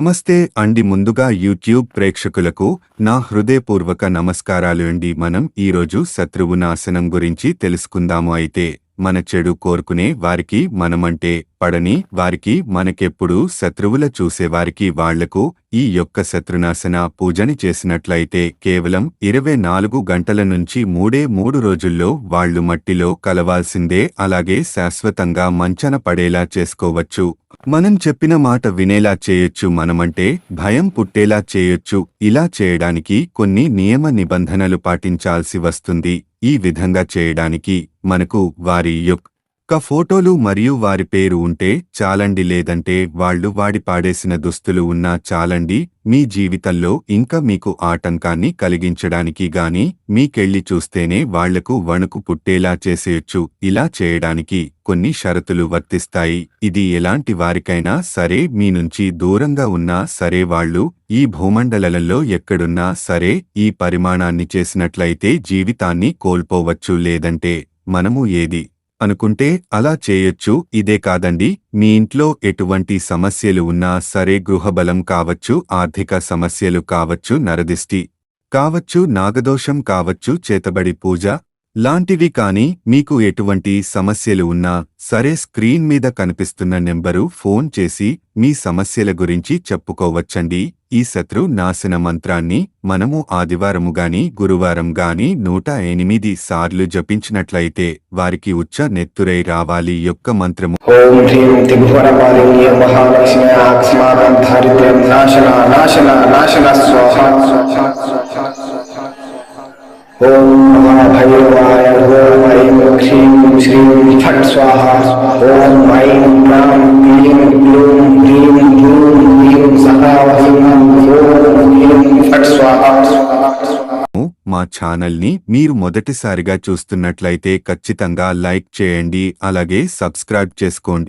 నమస్తే అండి. ముందుగా యూట్యూబ్ ప్రేక్షకులకు నా హృదయపూర్వక నమస్కారాలు అండి. మనం ఈరోజు శత్రువు నాశనం గురించి తెలుసుకుందాము అయితే. మన చెడు కోరుకునే వారికి మనమంటే పడని వారికి మనకెప్పుడూ శత్రువుల చూసేవారికి వాళ్ళకు ఈ యొక్క శత్రునాశన పూజని చేసినట్లయితే కేవలం ఇరవై నాలుగు గంటల నుంచి మూడే మూడు రోజుల్లో వాళ్ళు మట్టిలో కలవాల్సిందే అలాగే శాశ్వతంగా మంచన పడేలా చేసుకోవచ్చు. మనం చెప్పిన మాట వినేలా చేయొచ్చు మనమంటే భయం పుట్టేలా చేయొచ్చు. ఇలా చేయడానికి కొన్ని నియమ నిబంధనలు పాటించాల్సి వస్తుంది. ఈ విధంగా చేయడానికి మనకు వారి యొక్క ఫోటోలు మరియు వారి పేరు ఉంటే చాలండి లేదంటే వాళ్ళు వాడి పాడేసిన దుస్తులు ఉన్నా చాలండి మీ జీవితంలో ఇంకా మీకు ఆటంకాన్ని కలిగించడానికి గాని మీకెళ్ళి చూస్తేనే వాళ్ళకు వణుకు పుట్టేలా చేసేయొచ్చు. ఇలా చేయడానికి కొన్ని షరతులు వర్తిస్తాయి. ఇది ఎలాంటి వారికైనా సరే మీ నుంచి దూరంగా ఉన్నా సరే వాళ్ళు ఈ భూమండలంలో ఎక్కడున్నా సరే ఈ పరిమాణాన్ని చేసినట్లయితే జీవితాన్ని కోల్పోవచ్చు లేదంటే మనము ఏది అనుకుంటే అలా చేయొచ్చు. ఇదే కాదండి మీ ఇంట్లో ఎటువంటి సమస్యలు ఉన్నా సరే గృహబలం కావచ్చు ఆర్థిక సమస్యలు కావచ్చు నరదిష్టి కావచ్చు నాగదోషం కావచ్చు చేతబడి పూజ లాంటివి కాని మీకు ఎటువంటి సమస్యలు ఉన్నా సరే స్క్రీన్ మీద కనిపిస్తున్న నెంబరు ఫోన్ చేసి మీ సమస్యల గురించి చెప్పుకోవచ్చండి. ఈ శత్రు నాశన మంత్రాన్ని మనము ఆదివారము గాని గురువారం గాని నూట ఎనిమిది సార్లు జపించినట్లయితే వారికి ఉచ్చ నెత్తురై రావాలి యొక్క మంత్రము. ఓం హ్రీం మహాలక్ష్మి ఆక్స్మాకం నాశన నాశన నాశన స్వాహ. ఓం మహాభైరవాయ ఓం హ్రీం శ్రీం ఫట్ స్వాహ. మా ఛానల్ని మీరు మొదటిసారిగా చూస్తున్నట్లయితే ఖచ్చితంగా లైక్ చేయండి అలాగే సబ్స్క్రైబ్ చేసుకోండి.